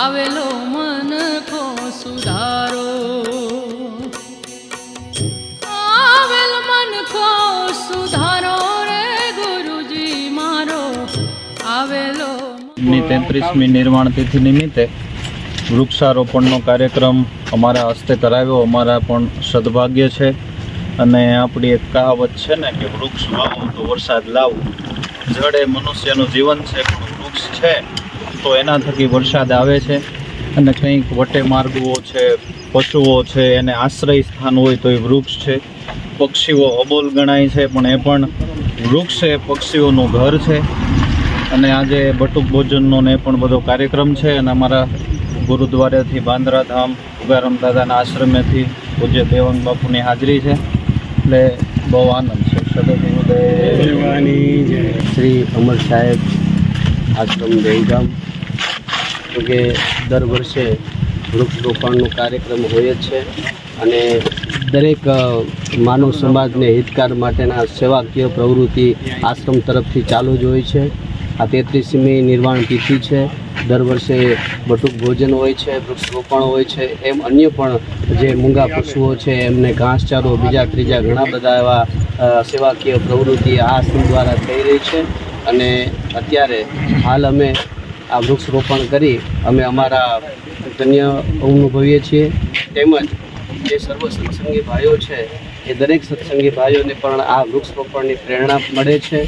આવેલો મન કો સુધારો. આવેલ મન મારો. આવેલો ની તેત્રીસમી નિર્માણ તિથિ નિમિત્તે વૃક્ષારોપણનો કાર્યક્રમ અમારા હસ્તે કરાવ્યો. અમારા પણ સદભાગ્ય છે. અને આપણી એક કહાવત છે ને કે વૃક્ષ વાવો તો વરસાદ લાવો. જડે મનુષ્યનું જીવન છે, પણ વૃક્ષ છે. તો એના થકી વરસાદ આવે છે અને કંઈક વટે માર્ગો છે પશુઓ છે એને આશ્રય સ્થાન હોય તો એ વૃક્ષ છે. પક્ષીઓ અબોલ ગણાય છે પણ એ પણ વૃક્ષ એ પક્ષીઓનું ઘર છે. અને આજે બટુક ભોજનનો ને એ પણ બધો કાર્યક્રમ છે અને અમારા ગુરુદ્વારાથી બાંદ્રા ધામ ઉગારામ દાદાના આશ્રમેથી પૂજ્ય દેવંગ બાપુની હાજરી છે. એટલે બહુ આનંદ છે. સદગુરુદેવ. શ્રી અમર સાહેબ આશ્રમ દેવગામ કે દર વર્ષે વૃક્ષ રોપણનો કાર્યક્રમ હોય જ છે અને દરેક માનવ સમાજને હિતકાર માટેના સેવાકીય પ્રવૃત્તિ આશ્રમ તરફથી ચાલુ જ હોય છે. આ તેત્રીસમી નિર્વાણ તિથિ છે. દર વર્ષે બટુક ભોજન હોય છે વૃક્ષરોપણ હોય છે, એમ અન્ય પણ જે મૂંગા પશુઓ છે, એમને ઘાસચારો, બીજા ત્રીજા ઘણા બધા એવા સેવાકીય પ્રવૃત્તિ આ આશ્રમ દ્વારા થઈ રહી છે. અને અત્યારે હાલ અમે આ વૃક્ષરોપણ કરી અમે અમારા ધન્ય અનુભવીએ છીએ. તેમજ જે સર્વ સત્સંગી ભાઈઓ છે, એ દરેક સત્સંગી ભાઈઓને પણ આ વૃક્ષરોપણની પ્રેરણા મળે છે.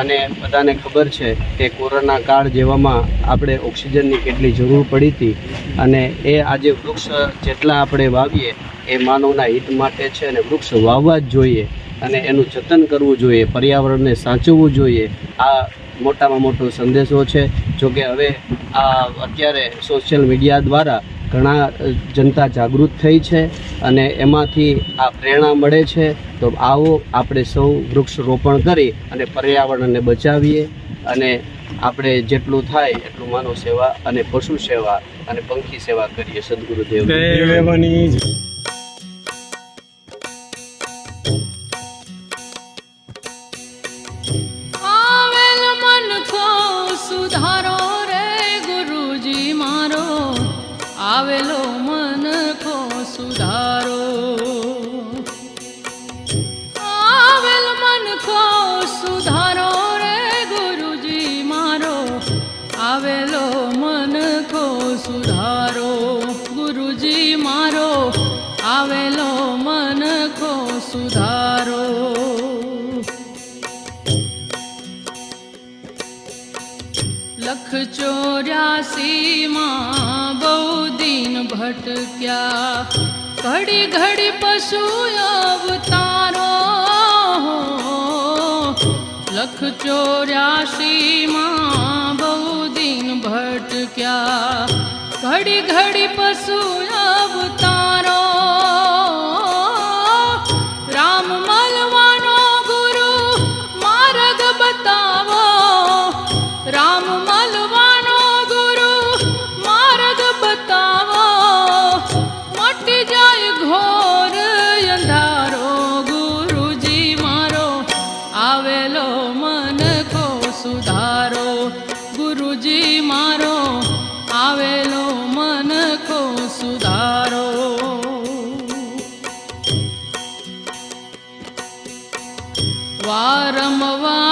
અને બધાને ખબર છે કે કોરોના કાળ જેવામાં આપણે ઓક્સિજનની કેટલી જરૂર પડી હતી અને એ આજે વૃક્ષ જેટલા આપણે વાવીએ, એ માનવના હિત માટે છે અને વૃક્ષ વાવવા જ જોઈએ અને એનું જતન કરવું જોઈએ, પર્યાવરણને સાચવવું જોઈએ. આ મોટામાં મોટો સંદેશો છે. જોકે હવે, આ અત્યારે સોશિયલ મીડિયા દ્વારા ઘણા જનતા જાગૃત થઈ છે અને એમાંથી આ પ્રેરણા મળે છે. તો આવો આપણે સૌ વૃક્ષ રોપણ કરી અને પર્યાવરણને બચાવીએ અને આપણે જેટલું થાય એટલું માનવ સેવા અને પશુ સેવા અને પંખી સેવા કરીએ. સદગુરુદેવ. આવેલો લખ ચોર્યાસી માં બહુ દિન ભટક્યા ઘડી ઘડી પશુ અવતારો લખ ચોર્યાસી માં બહુ દિન ભટક્યા ઘડી ઘડી પશુ અવતારો આવેલો મન કો સુધારો. ગુરુજી મારો આવેલો મન કો સુધારો. વારંવાર